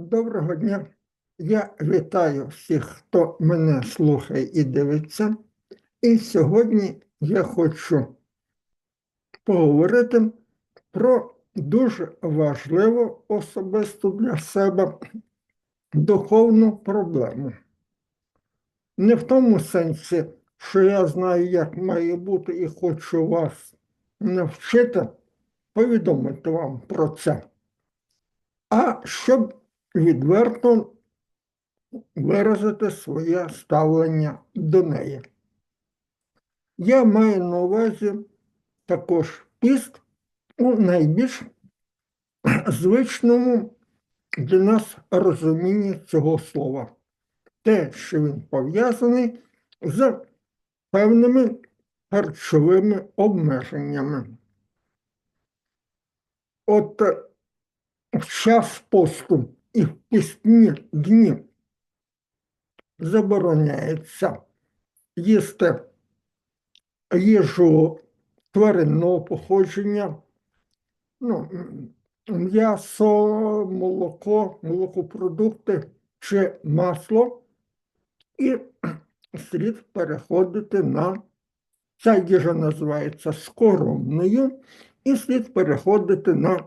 Доброго дня. Я вітаю всіх, хто мене слухає і дивиться. І сьогодні я хочу поговорити про дуже важливу особисто для себе духовну проблему. Не в тому сенсі, що я знаю, як має бути, і хочу вас навчити, повідомити вам про це, а щоб відверто виразити своє ставлення до неї. Я маю на увазі також піст у найбільш звичному для нас розумінні цього слова. Те, що він пов'язаний з певними харчовими обмеженнями. От е, в час посту і в пісні дні забороняється їсти їжу тваринного походження, ну, м'ясо, молоко, молокопродукти чи масло, і слід переходити на ця їжа називається скоромною, і слід переходити на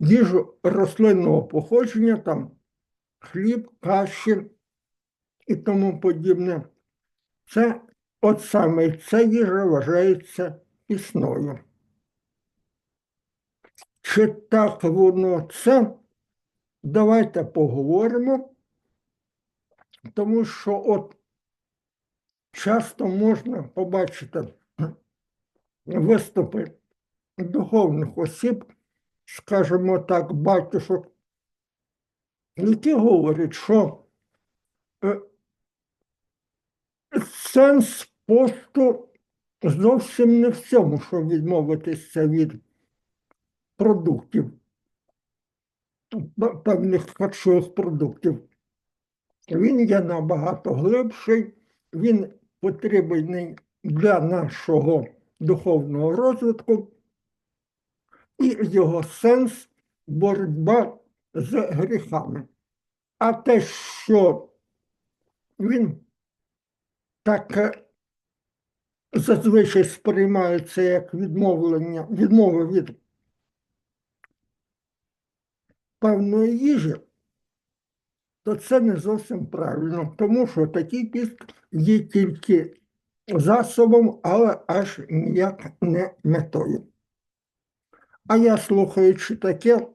їжу рослинного походження, там хліб, каші і тому подібне. Це от саме ця їжа вважається пісною. Чи так воно це? Давайте поговоримо, тому що от часто можна побачити виступи духовних осіб, скажімо так, батюшок, які говорять, що е, сенс посту зовсім не в цьому, щоб відмовитися від продуктів, певних харчових продуктів. Він є набагато глибший, він потрібний для нашого духовного розвитку, і його сенс боротьба з гріхами. А те, що він так е, зазвичай сприймається як відмовлення, відмови від певної їжі, то це не зовсім правильно, тому що такий піст є тільки засобом, але аж ніяк не метою. А я, слухаючи таке,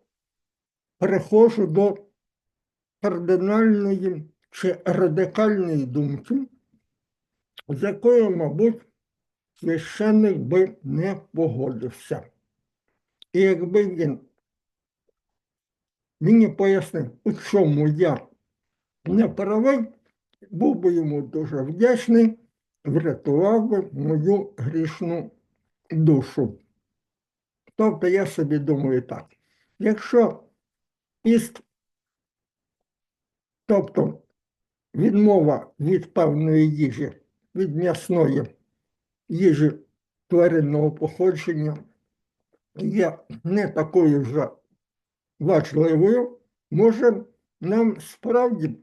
переходжу до кардинальної чи радикальної думки, з якою, мабуть, священник би не погодився. І якби він мені пояснив, у чому я не правий, був би йому дуже вдячний, врятував би мою грішну душу. Тобто я собі думаю так, якщо піст, тобто відмова від певної їжі, від м'ясної їжі тваринного походження є не такою вже важливою, може нам справді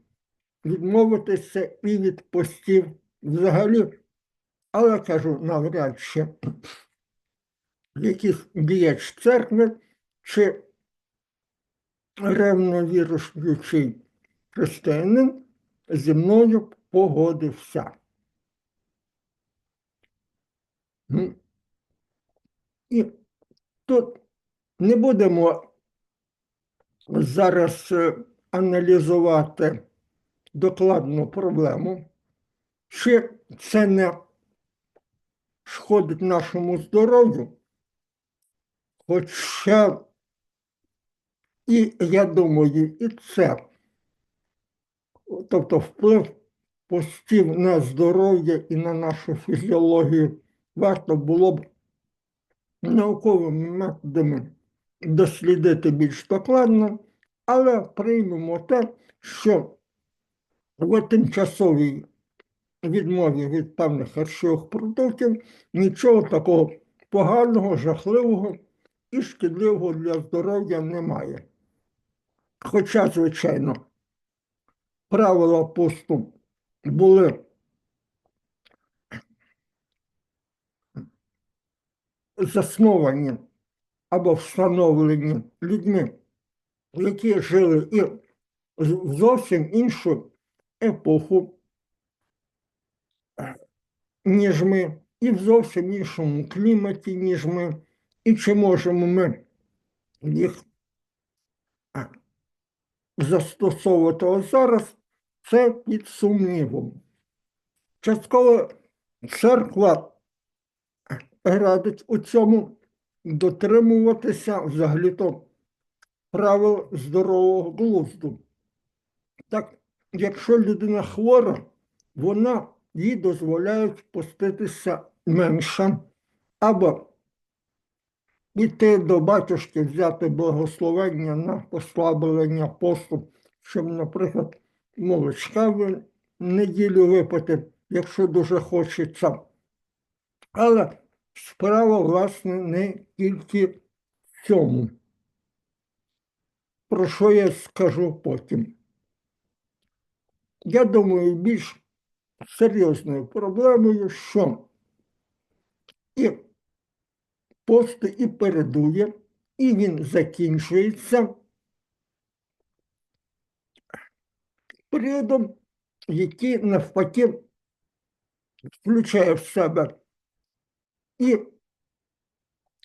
відмовитися і від постів взагалі, але кажу, навряд чи якийсь діяч церкви чи ревно віруючий християнин зі мною погодився. Ну, І тут не будемо зараз е, аналізувати докладну проблему, чи це не шкодить нашому здоров'ю, хоча і я думаю, і це, тобто вплив постів на здоров'я і на нашу фізіологію варто було б науковими методами дослідити більш докладно, але приймемо те, що в тимчасовій відмові від певних харчових продуктів нічого такого поганого, жахливого і шкідливого для здоров'я немає. Хоча, звичайно, правила посту були засновані або встановлені людьми, які жили і в зовсім іншу епоху, ніж ми, і в зовсім іншому кліматі, ніж ми, і чи можемо ми їх застосовувати зараз, це під сумнівом. Частково церква радить у цьому дотримуватися взагалі-то правил здорового глузду. Так, якщо людина хвора, вона їй дозволяють поститися менше або йти до батюшки, взяти благословення на послаблення посту, щоб, наприклад, молочка в неділю випити, якщо дуже хочеться. Але справа, власне, не тільки в цьому. Про що я скажу потім. Я думаю, більш серйозною проблемою, що і пост і передує, і він закінчується періодом, який навпаки включає в себе і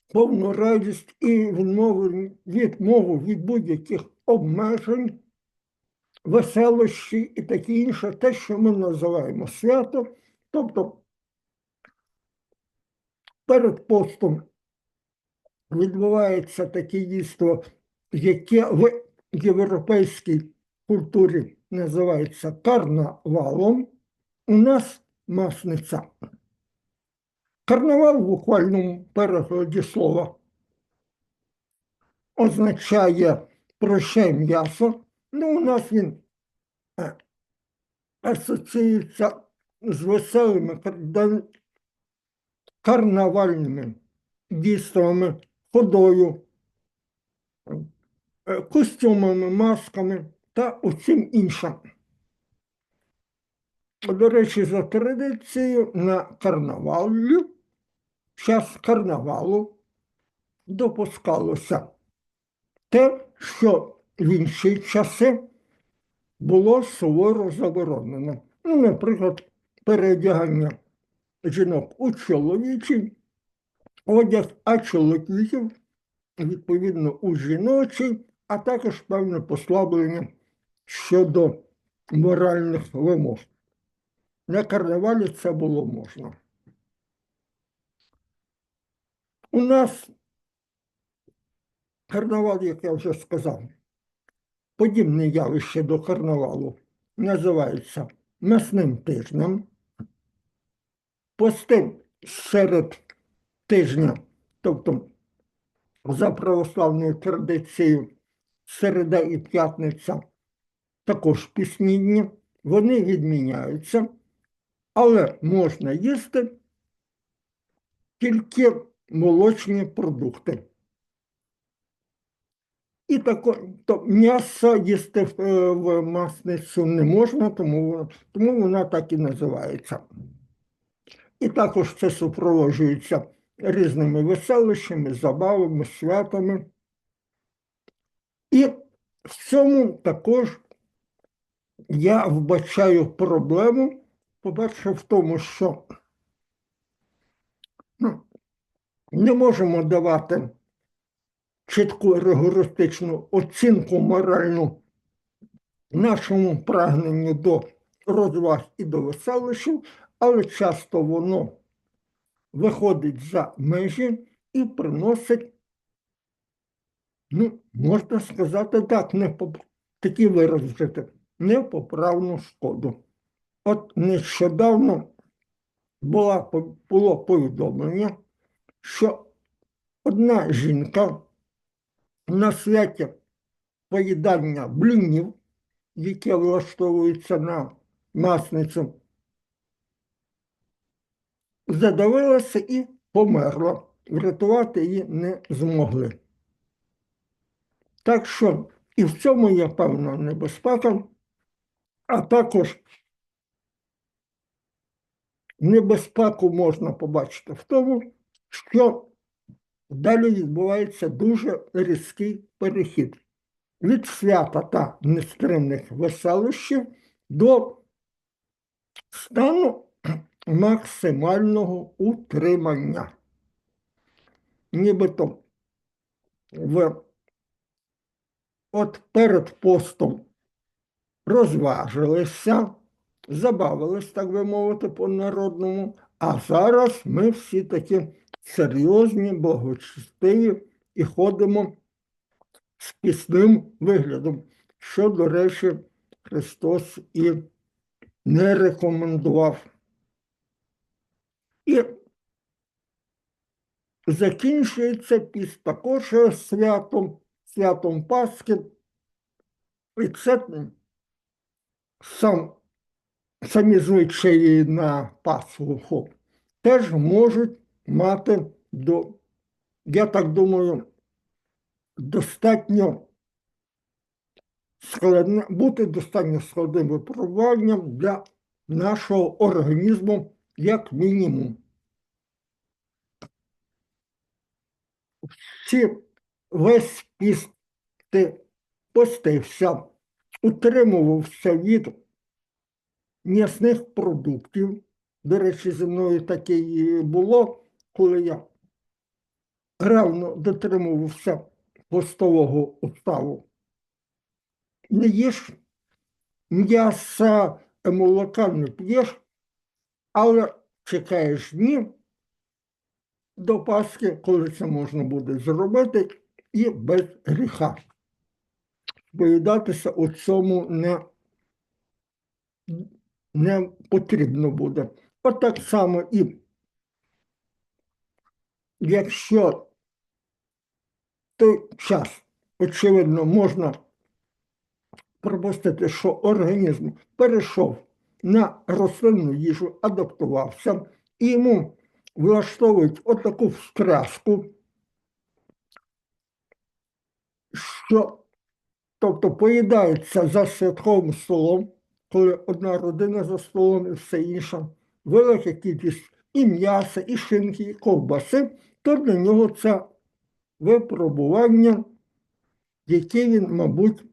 повну радість, і відмову, відмову від будь-яких обмежень, веселощі і таке інше, те, що ми називаємо свято. Тобто перед постом відбувається таке дійство, яке в європейській культурі називається карнавалом. У нас масниця. Карнавал в буквальному перекладі слова означає прощай м'ясо. Ну, у нас він е, асоціюється з веселими карнавальними дійствами, ходою, е, костюмами, масками та усім іншим. До речі, за традицією на карнавалі, час карнавалу допускалося те, що в інші часи було суворо заборонено. Ну, наприклад, переодягання жінок у чоловічий одяг, а чоловіків, відповідно, у жіночий, а також певне послаблення щодо моральних вимог. На карнавалі це було можна. У нас карнавал, як я вже сказав, подібне явище до карнавалу називається м'ясним тижнем. Пости серед тижня, тобто за православною традицією, середа і п'ятниця також пісні дні, вони відміняються, але можна їсти тільки молочні продукти. І тако, то м'ясо їсти в, е, в масницю не можна, тому, тому вона так і називається. І також це супроводжується різними веселищами, забавами, святами. І в цьому також я вбачаю проблему, по-перше, в тому, що ну, не можемо давати чітку ригористичну оцінку моральну нашому прагненню до розваг і до веселищів, але часто воно виходить за межі і приносить, ну, можна сказати так, не по, такий вираз вжити, непоправну шкоду. От нещодавно була, було повідомлення, що одна жінка на святі поїдання блінів, яке влаштовується на масницю, задавилася і померла. Врятувати її не змогли. Так що І в цьому є певна небезпека, а також небезпеку можна побачити в тому, що далі відбувається дуже різкий перехід від свята та нестримних веселощів до стану максимального утримання. Нібито в от перед постом розважилися, забавились, так би мовити, по-народному, а зараз ми всі такі серйозні, благочестиві і ходимо з пісним виглядом, що, до речі, Христос і не рекомендував. І закінчується піст також святом, святом Пасхи. І це сам, самі звичаї на Пасху теж можуть мати до, я так думаю, достатньо складне, бути достатньо складним випробуванням для нашого організму як мінімум. Всі весь піст ти постився, утримувався від м'ясних продуктів. До речі, зі мною таке і було, коли я ревно дотримувався постового уставу. Не їж м'яса молока не п'єш, але чекаєш дні до Пасхи, коли це можна буде зробити, і без гріха. Поїдатися у цьому не, не потрібно буде. От так само і якщо той час, очевидно, можна пропустити, що організм перейшов на рослинну їжу, адаптувався, і йому влаштовують отаку встряску, що тобто поїдається за святковим столом, коли одна родина за столом і все інше, велика кількість і м'яса, і шинки, і ковбаси, то для нього це випробування, яке він, мабуть,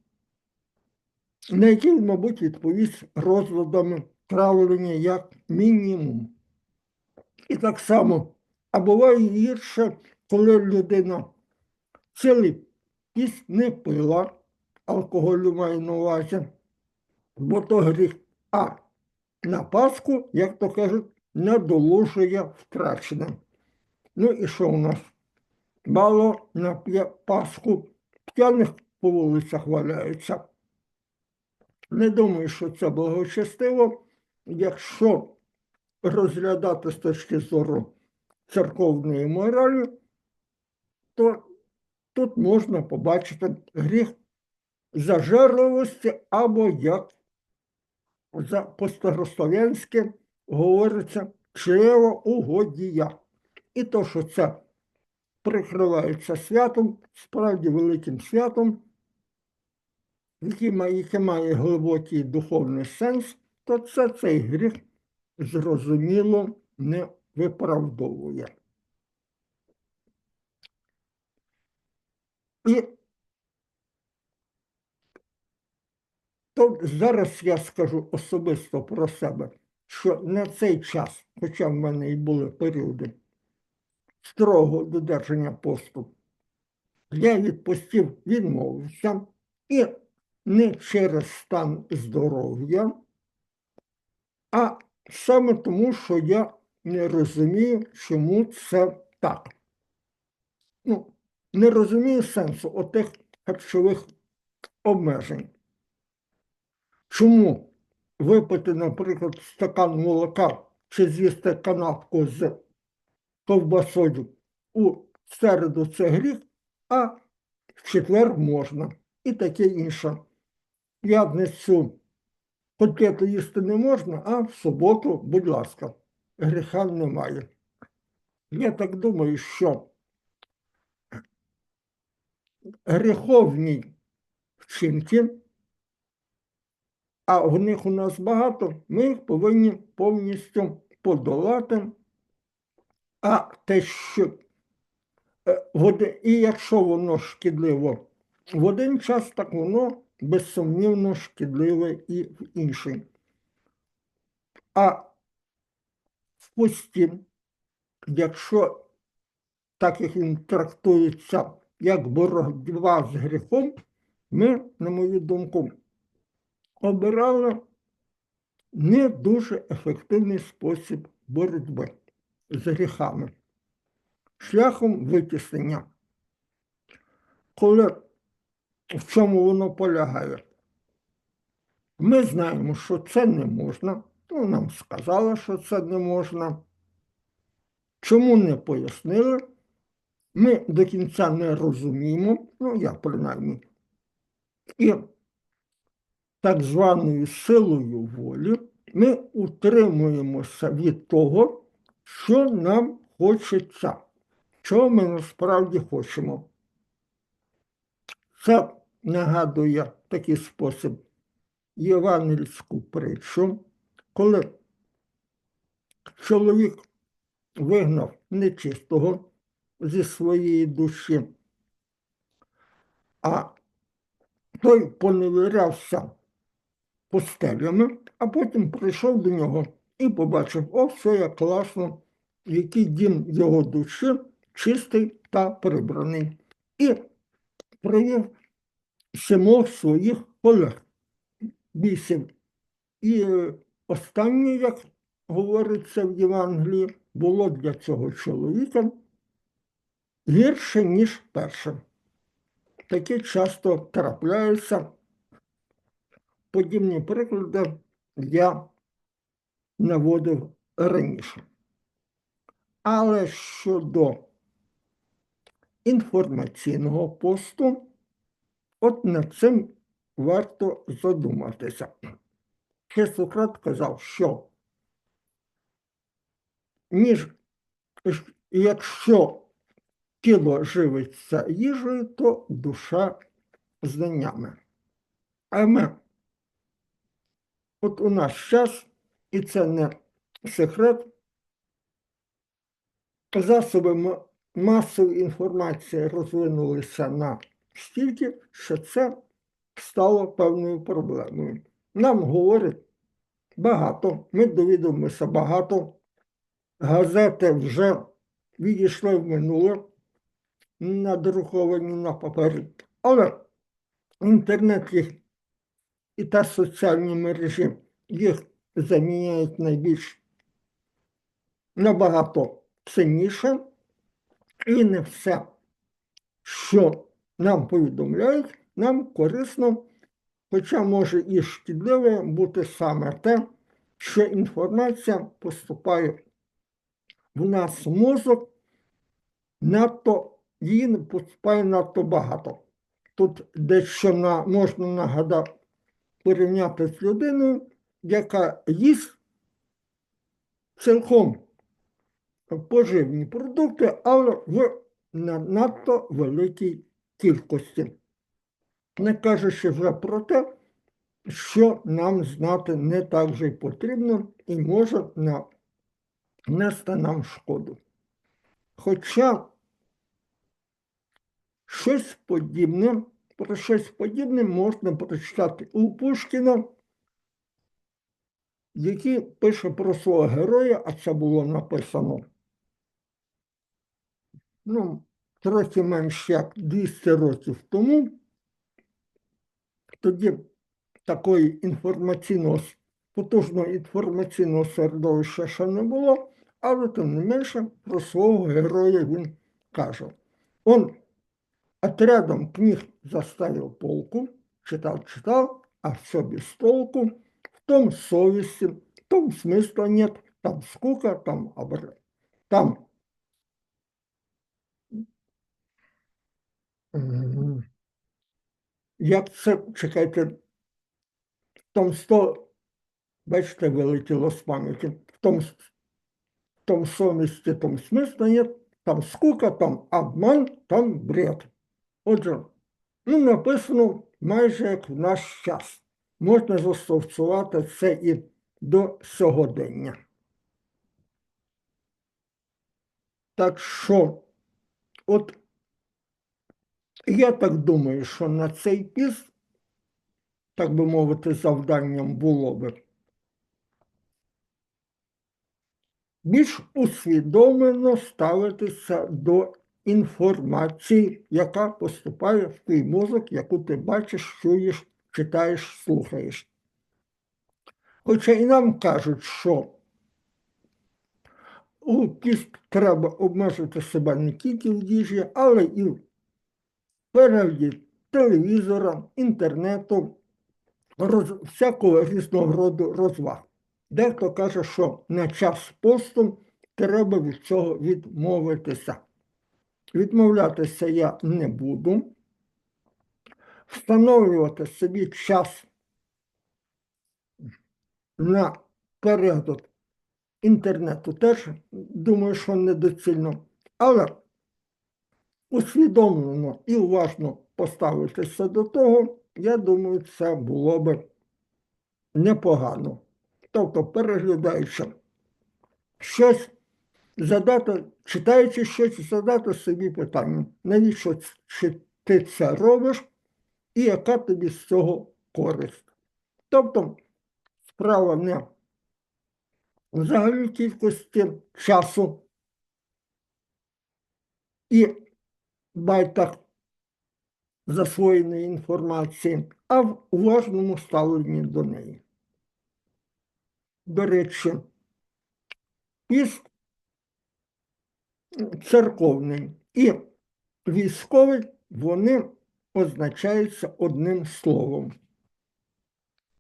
на які мабуть, відповість розладами травлення як мінімум. І так само, а буває гірше, коли людина цілий піс не пила, алкоголю має на увазі, бо то гріх. А на Пасху, як то кажуть, надолужує втрачене. Ну і що у нас? Мало на Пасху п'яних по вулицях валяються. Не думаю, що це благочестиво, якщо розглядати з точки зору церковної моралі, то тут можна побачити гріх зажерливості або, як за по-старослов'янськи говориться, угодія. І то, що це прикривається святом, справді великим святом, яке має глибокий духовний сенс, то це цей гріх зрозуміло не виправдовує. І то зараз я скажу особисто про себе, що на цей час, хоча в мене і були періоди строго додержання посту, я від постів відмовився і не через стан здоров'я, а саме тому, що я не розумію, чому це так. Ну, Не розумію сенсу отих харчових обмежень. Чому випити, наприклад, стакан молока чи з'їсти канапку з ковбасою у середу це гріх, а в четвер можна і таке інше п'ятницю котлету їсти не можна, а в суботу, будь ласка, гріха немає. Я так думаю, що гріховній в вчинки, а в них у нас багато, ми їх повинні повністю подолати. А те, що е, і якщо воно шкідливо в один час, так воно безсумнівно шкідливе і в інший. А в пості, якщо так як він трактується як боротьба з гріхом, ми, на мою думку, обирали не дуже ефективний спосіб боротьби з гріхами, шляхом витіснення. Коли в чому воно полягає? Ми знаємо, що це не можна. Ну, нам сказали, що це не можна. Чому не пояснили? Ми до кінця не розуміємо, ну я принаймні. І так званою силою волі ми утримуємося від того, що нам хочеться, чого ми насправді хочемо. Це нагадує такий спосіб євангельську притчу, коли чоловік вигнав нечистого зі своєї душі, а той поневірявся постелями, а потім прийшов до нього і побачив, о, все як класно, який дім його душі чистий та прибраний. І привів сімох своїх колег бісів. І е, останнє, як говориться в Євангелії, було для цього чоловіка гірше, ніж перше. Такі часто трапляються. Подібні приклади я наводив раніше. Але щодо інформаційного посту, от над цим варто задуматися. Ще Сократ казав, що ніж якщо тіло живиться їжею, то душа знаннями. А ми, от у наш час, і це не секрет, засоби масової інформації розвинулися настільки, що це стало певною проблемою. Нам говорять багато, ми довідомося багато, газети вже відійшли в минуле, надруковані на папері, але інтернет їх і та соціальні мережі їх заміняють найбільш набагато цінніше, і не все, що нам повідомляють, нам корисно, хоча може і шкідливе бути саме те, що інформація поступає в нас в мозок, надто її не поступає надто багато. Тут дещо на, можна нагадати порівняти з людиною, яка їсть цілком поживні продукти, але в на- надто великій кількості. Не кажучи вже про те, що нам знати не так же й потрібно і може нести нам шкоду. Хоча щось подібне, про щось подібне можна прочитати у Пушкіна, який пише про свого героя, а це було написано ну, трохи менш як 200 років тому. Тоді такої інформаційного, потужного інформаційного середовища ще не було, але тим не менше про свого героя він каже. Он отрядом книг заставил полку, читал, а все без толку, в том совести, в том смысла нет, там скука, там обр... там як це, чекайте, том сто, бачите, вилетіло з пам'яті, в том, том совісті, там смисла нет, там скука, там обман, там бред. Отже, ну, написано майже як в наш час. Можна застосувати це і до сьогодення. Так що, от я так думаю, що на цей піс, так би мовити, завданням було би більш усвідомлено ставитися до інформації, яка поступає в твій мозок, яку ти бачиш, чуєш, читаєш, слухаєш. Хоча і нам кажуть, що у піст треба обмежити себе не тільки в їжі, але і в перегляді телевізора, інтернету, роз, всякого різного роду розваг. Дехто каже, що на час посту треба від цього відмовитися. Відмовлятися я не буду. Встановлювати собі час на перегляд інтернету теж, думаю, що недоцільно. Але усвідомлено і уважно поставитися до того, я думаю, це було би непогано. Тобто, переглядаючи щось, задати, читаючи щось, задати собі питання, навіщо ти це робиш і яка тобі з цього користь. Тобто справа не в загальній кількості часу і байтах засвоєної інформації, а в уважному ставленні до неї. До речі, піст церковний і військовий вони означаються одним словом.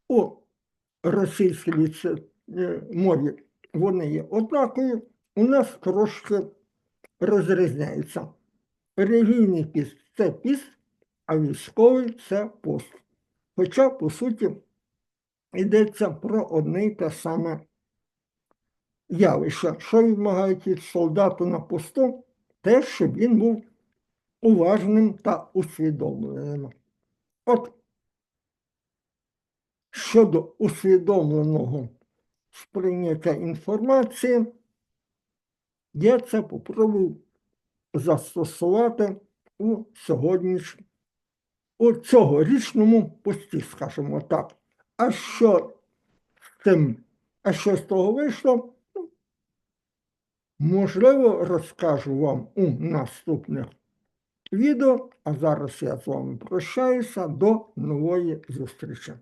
У російській е, мові вони є однакові, у нас трошки розрізняються. Релігійний піст це піст, а військовий це пост. Хоча, по суті, йдеться про одне й те саме явище, що вимагають від солдата на посту, те, щоб він був уважним та усвідомленим. От щодо усвідомленого сприйняття інформації, я це попробую застосувати у сьогоднішньому, у цьогорічному пості, скажімо так. А що з цим, а що з того вийшло? Ну, Можливо, розкажу вам у наступних відео, а зараз я з вами прощаюся до нової зустрічі.